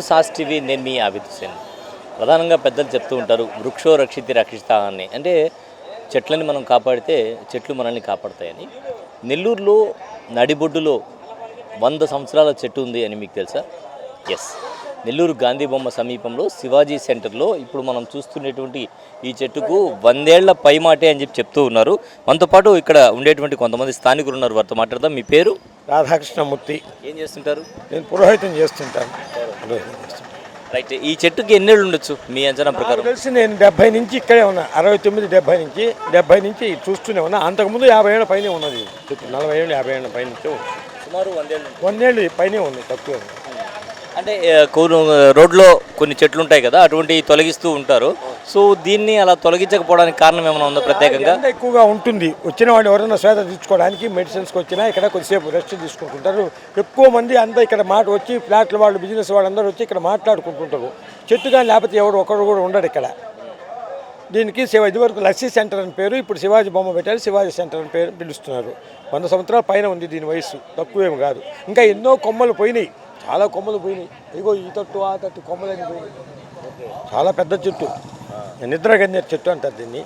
Welcome to sauce TV నేను మీ ఆబిద్ హుసేన్ ప్రధానంగా పెద్దలు చెప్తూ ఉంటారు వృక్షో రక్షితి రక్షిస్తా అని అంటే చెట్లని మనం కాపాడితే చెట్లు మనల్ని కాపాడతాయని. నెల్లూరులో నడిబొడ్డులో వంద సంవత్సరాల చెట్టు ఉంది అని మీకు తెలుసా? ఎస్ నెల్లూరు గాంధీ బొమ్మ సమీపంలో శివాజీ సెంటర్లో ఇప్పుడు మనం చూస్తున్నటువంటి ఈ చెట్టుకు వందేళ్ళ పైమాటే అని చెప్పి చెప్తూ ఉన్నారు. మనతో పాటు ఇక్కడ ఉండేటువంటి కొంతమంది స్థానికులు ఉన్నారు. వారితో మాట్లాడదాం. మీ పేరు? రాధాకృష్ణమూర్తి. ఏం చేస్తుంటారు? నేను పురోహితం చేస్తుంటాను. పురోహితం చేస్తుంటాను. రైట్. ఈ చెట్టుకి ఎన్నేళ్ళు ఉండొచ్చు మీ అంచనా ప్రకారం? తెలిసి నేను డెబ్బై నుంచి ఇక్కడే ఉన్నా. అరవై తొమ్మిది డెబ్బై నుంచి డెబ్బై నుంచి చూస్తూనే ఉన్నా. అంతకుముందు యాభై ఏళ్ళ పైనే ఉన్నది చెట్టు. నలభై ఏళ్ళు యాభై ఏళ్ళ పైన నుంచే సుమారు వందేళ్ళు వందేళ్ళు పైనే ఉంది తక్కువ. అంటే రోడ్లో కొన్ని చెట్లు ఉంటాయి కదా అటువంటివి తొలగిస్తూ ఉంటారు. సో దీన్ని అలా తొలగించకపోవడానికి కారణం ఏమైనా ఉందా ప్రత్యేకంగా? ఎక్కువగా ఉంటుంది. వచ్చిన వాళ్ళు ఎవరైనా శ్వేత తీసుకోవడానికి మెడిసిన్స్కి వచ్చినా ఇక్కడ కొద్దిసేపు రెస్ట్ తీసుకుంటుంటారు. ఎక్కువ మంది అంతా ఇక్కడ మాట వచ్చి ఫ్లాట్ల వాళ్ళు బిజినెస్ వాళ్ళందరూ వచ్చి ఇక్కడ మాట్లాడుకుంటుంటారు. చెట్టు కానీ లేకపోతే ఎవరు ఒకరు కూడా ఉండడు ఇక్కడ. దీనికి శివ ఇదివరకు లస్సీ సెంటర్ అని పేరు ఇప్పుడు శివాజీ బొమ్మ పెట్టారు శివాజీ సెంటర్ అని పేరు పిలుస్తున్నారు. వంద సంవత్సరాల పైన ఉంది దీని వయస్సు తక్కువేమి కాదు. ఇంకా ఎన్నో కొమ్మలు పోయినాయి. చాలా కొమ్మలు పోయినాయి. ఇగో ఈ తట్టు ఆ తట్టు కొమ్మలని పోయినాయి చాలా పెద్ద చెట్టు. నిద్ర గన్నేరు చెట్టు అంటారు దీన్ని.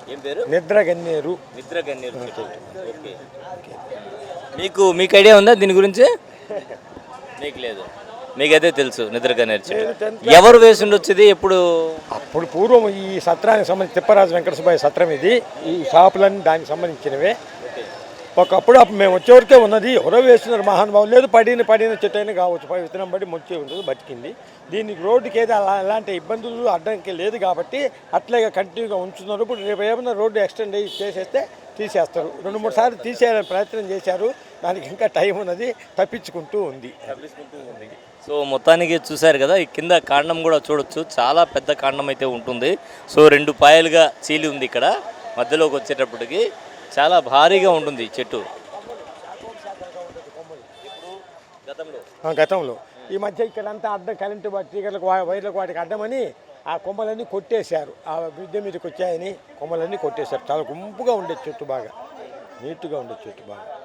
నిద్ర గన్నేరు నిద్ర గన్నేరు చెట్టు. ఓకే. మీకు మీకు ఐడియా ఉందా దీని గురించి? మీకు లేదు. మీకైతే తెలుసు నిద్ర గన్నేరు చెట్టు ఎవరు వేసి ఉండొచ్చు ఇది ఎప్పుడు? అప్పుడు పూర్వం ఈ సత్రానికి సంబంధించి తిప్పరాజు వెంకట సత్రం ఇది. ఈ షాపులన్నీ దానికి సంబంధించినవే. ఒకప్పుడు అప్పుడు మేము వచ్చేవరకే ఉన్నది. ఎవరో వేస్తున్నారు మహానుభావం లేదు పడిన పడిన చెట్టు అయినా కావచ్చు. పై విత్తనం పడి మొచ్చే ఉంటుంది బతికింది. దీనికి రోడ్డుకి ఏదో అలా ఎలాంటి ఇబ్బందులు అడ్డంకి లేదు కాబట్టి అట్లాగే కంటిన్యూగా ఉంచుతున్నారు. ఇప్పుడు రేపు ఏమైనా రోడ్డు ఎక్స్టెండ్ అయ్యి చేసేస్తే తీసేస్తారు. రెండు మూడు సార్లు తీసేయాలని ప్రయత్నం చేశారు. దానికి ఇంకా టైం ఉన్నది. తప్పించుకుంటూ ఉంది. సో మొత్తానికి చూశారు కదా ఈ కింద కాండం కూడా చూడొచ్చు. చాలా పెద్ద కాండం అయితే ఉంటుంది. సో రెండు పాయలుగా చీలి ఉంది ఇక్కడ. మధ్యలోకి వచ్చేటప్పటికి చాలా భారీగా ఉంటుంది చెట్టు. గతంలో ఆ, గతంలో. ఈ మధ్య ఇక్కడంతా అడ్డం కరెంటు వా- వైర్లకు వాటికి అడ్డమని ఆ కొమ్మలన్నీ కొట్టేశారు. ఆ విద్య మీదకి వచ్చాయని కొమ్మలన్నీ కొట్టేశారు. చాలా గుంపుగా ఉండే చెట్టు బాగా. నీట్గా ఉండే చెట్టు బాగా.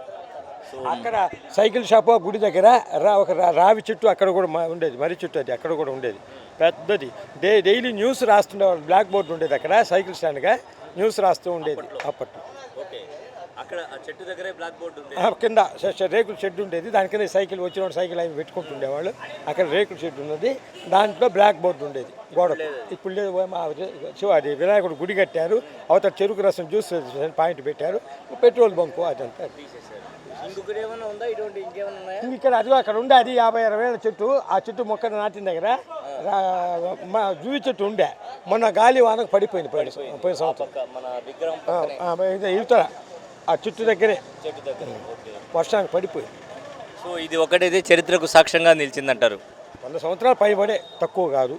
అక్కడ సైకిల్ షాప్ గుడి దగ్గర రా ఒక రావి చెట్టు అక్కడ కూడా ఉండేది. మర్రి చెట్టు అది అక్కడ కూడా ఉండేది. పెద్దది. డే డైలీ న్యూస్ రాస్తుండేవాళ్ళు. బ్లాక్ బోర్డు ఉండేది అక్కడ. సైకిల్ స్టాండ్గా న్యూస్ రాస్తూ ఉండేది అప్పట్లో. అక్కడ ఆ చెట్టు దగ్గరే బ్లాక్ బోర్డు ఉంది ఆ కింద రేకుల షెడ్ ఉండేది. దాని కింద సైకిల్ వచ్చిన సైకిల్ అవి పెట్టుకుంటుండేవాళ్ళు. అక్కడ రేకుల షెడ్ ఉన్నది. దాంట్లో బ్లాక్ బోర్డు ఉండేది గోడకు. ఇప్పుడు లేదు అది వినాయకుడు గుడి కట్టారు. అవతల చెరుకు రసం జ్యూస్ పాయింట్ పెట్టారు. పెట్రోల్ బంకు అదంతా. ఇక్కడ అది అక్కడ ఉండే అది యాభై అరవై ఏళ్ళ చెట్టు. ఆ చెట్టు మొక్క నాటిన దగ్గర. మా జూవి చెట్టు ఉండే. మొన్న గాలి వానకు పడిపోయింది పోయిన పోయిన సంవత్సరం. ఇవతల ఆ చెట్టు దగ్గరే. వర్షానికి పడిపోయింది. సో ఇది ఒకటైతే చరిత్రకు సాక్ష్యంగా నిలిచిందంటారు. వంద సంవత్సరాలు పైబడే తక్కువ కాదు.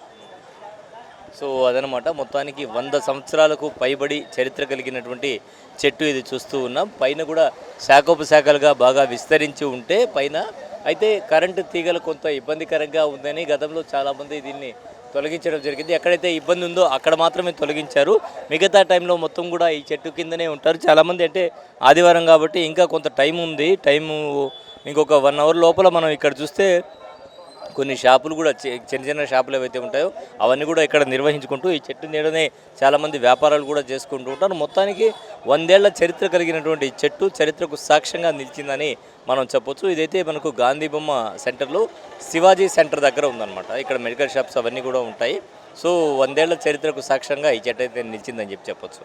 సో అదనమాట మొత్తానికి వంద సంవత్సరాలకు పైబడి చరిత్ర కలిగినటువంటి చెట్టు ఇది చూస్తూ ఉన్నాం. పైన కూడా శాఖోపశాఖలుగా బాగా విస్తరించి ఉంటే పైన అయితే కరెంటు తీగలు కొంత ఇబ్బందికరంగా ఉందని గతంలో చాలామంది దీన్ని తొలగించడం జరిగింది. ఎక్కడైతే ఇబ్బంది ఉందో అక్కడ మాత్రమే తొలగించారు. మిగతా టైంలో మొత్తం కూడా ఈ చెట్టు కిందనే ఉంటారు. చాలామంది అంటే ఆదివారం కాబట్టి ఇంకా కొంత టైం ఉంది. టైము ఇంకొక వన్ అవర్ లోపల మనం ఇక్కడ చూస్తే కొన్ని షాపులు కూడా చిన్న చిన్న షాపులు ఏవైతే ఉంటాయో అవన్నీ కూడా ఇక్కడ నిర్వహించుకుంటూ ఈ చెట్టు నీడనే చాలామంది వ్యాపారాలు కూడా చేసుకుంటూ ఉంటారు. మొత్తానికి వందేళ్ళ చరిత్ర కలిగినటువంటి ఈ చెట్టు చరిత్రకు సాక్ష్యంగా నిలిచిందని మనం చెప్పొచ్చు. ఇదైతే మనకు గాంధీ బొమ్మ సెంటర్లో శివాజీ సెంటర్ దగ్గర ఉందన్నమాట. ఇక్కడ మెడికల్ షాప్స్ అవన్నీ కూడా ఉంటాయి. సో వందేళ్ళ చరిత్రకు సాక్ష్యంగా ఈ చెట్టు అయితే నిలిచిందని చెప్పి చెప్పొచ్చు.